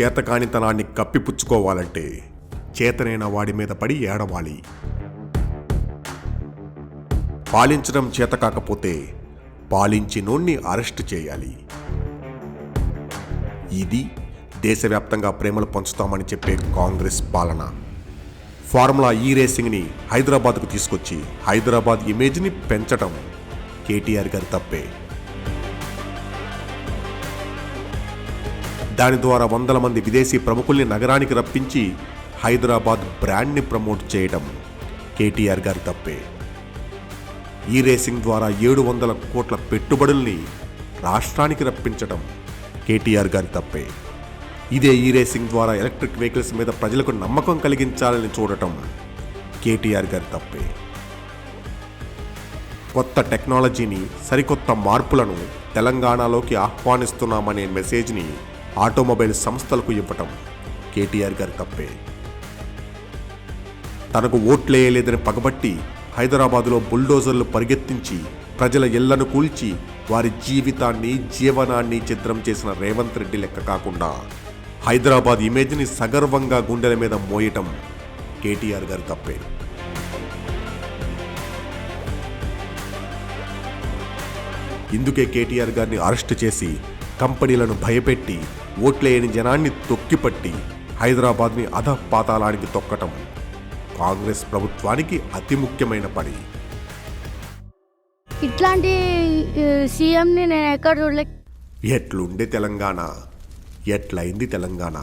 చేతకానితనాన్ని కప్పిపుచ్చుకోవాలంటే చేతనైన వాడి మీద పడి ఏడవాలి. పాలించడం చేత కాకపోతే పాలించినోణ్ణి అరెస్ట్ చేయాలి. ఇది దేశవ్యాప్తంగా ప్రేమలు పంచుతామని చెప్పే కాంగ్రెస్ పాలన. ఫార్ములా ఈ రేసింగ్ని హైదరాబాద్కు తీసుకొచ్చి హైదరాబాద్ ఇమేజ్ని పెంచటం కేటీఆర్ గారి తప్పే. దాని ద్వారా వందల మంది విదేశీ ప్రముఖుల్ని నగరానికి రప్పించి హైదరాబాద్ బ్రాండ్ని ప్రమోట్ చేయడం కేటీఆర్ గారి తప్పే. ఈ రేసింగ్ ద్వారా ఏడు వందల కోట్ల పెట్టుబడుల్ని రాష్ట్రానికి రప్పించడం కేటీఆర్ గారి తప్పే. ఇదే ఈ రేసింగ్ ద్వారా ఎలక్ట్రిక్ వెహికల్స్ మీద ప్రజలకు నమ్మకం కలిగించాలని చూడటం కేటీఆర్ గారి తప్పే. కొత్త టెక్నాలజీని సరికొత్త మార్పులను తెలంగాణలోకి ఆహ్వానిస్తున్నామనే మెసేజ్ని ఆటోమొబైల్ సంస్థలకు ఇవ్వటం కేటీఆర్ గారి తప్పే. తనకు ఓట్లేయలేదని పగబట్టి హైదరాబాదులో బుల్డోజర్లు పరిగెత్తించి ప్రజల ఇళ్ళను కూల్చి వారి జీవితాన్ని జీవనాన్ని చిత్రం చేసిన రేవంత్ రెడ్డి లెక్క కాకుండా హైదరాబాద్ ఇమేజ్ని సగర్వంగా గుండెల మీద మోయటం కేటీఆర్ గారి తప్పే. ఇందుకే కేటీఆర్ గారిని అరెస్ట్ చేసి కంపెనీలను భయపెట్టి ఓట్లేయని జనాన్ని తొక్కిపట్టి హైదరాబాద్ని అధ పాతాళానికి తొక్కటం కాంగ్రెస్ ప్రభుత్వానికి అతి ముఖ్యమైన పని. ఇట్లాంటి సీఎంని నేను ఎక్కడ చూడలే. ఎట్లుండే తెలంగాణ? ఎట్లయింది తెలంగాణ?